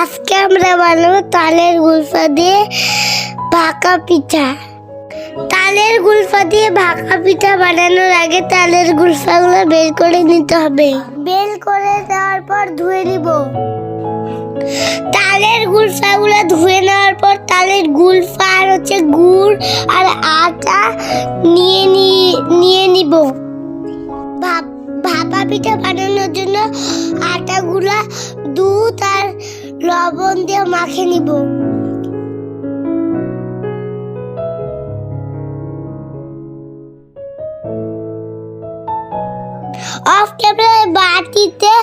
আজকে আমরা বানাবো তালের গুলফা দিয়ে ভাকা পিঠা। তালের গুলফা দিয়ে ভাকা পিঠা বানানোর আগে তালের গুলফাগুলো বের করে নিতে হবে। বের করে দেওয়ার পর ধুয়ে নিব। তালের গুলফাগুলো ধুয়ে নেওয়ার পর তালের গুলফা আর হচ্ছে গুড় আর আটা নিয়ে নিয়ে নিব। ভাপ পিঠা বানানোর জন্য আটাগুলা লবণ দিয়ে মাখে নিব। অফ ক্যামেরায় বাটিতে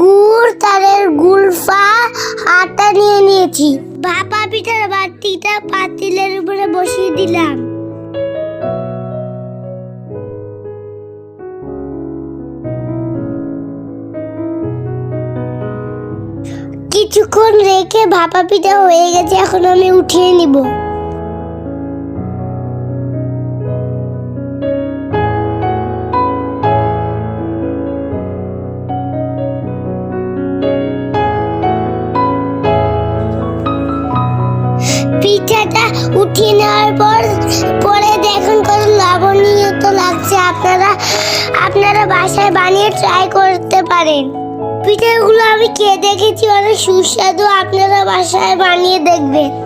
গুড়, তারের গুলফা, আটা নিয়ে নিয়েছি। ভাপা পিঠার বাটিটা পাতিলের উপরে বসিয়ে দিলাম। কিছুক্ষণ রেখে ভাপা পিঠা হয়ে গেছে, এখন আমি উঠিয়ে নিব। পিঠাটা উঠিয়ে নেওয়ার পর, পরে দেখুন কত লবণীয় তো লাগছে। আপনারা আপনারা বাসায় বানিয়ে ট্রাই করতে পারেন। পিঠাগুলো আমি খেয়ে দেখেছি অনেক সুস্বাদু। আপনারা বাসায় বানিয়ে দেখবেন।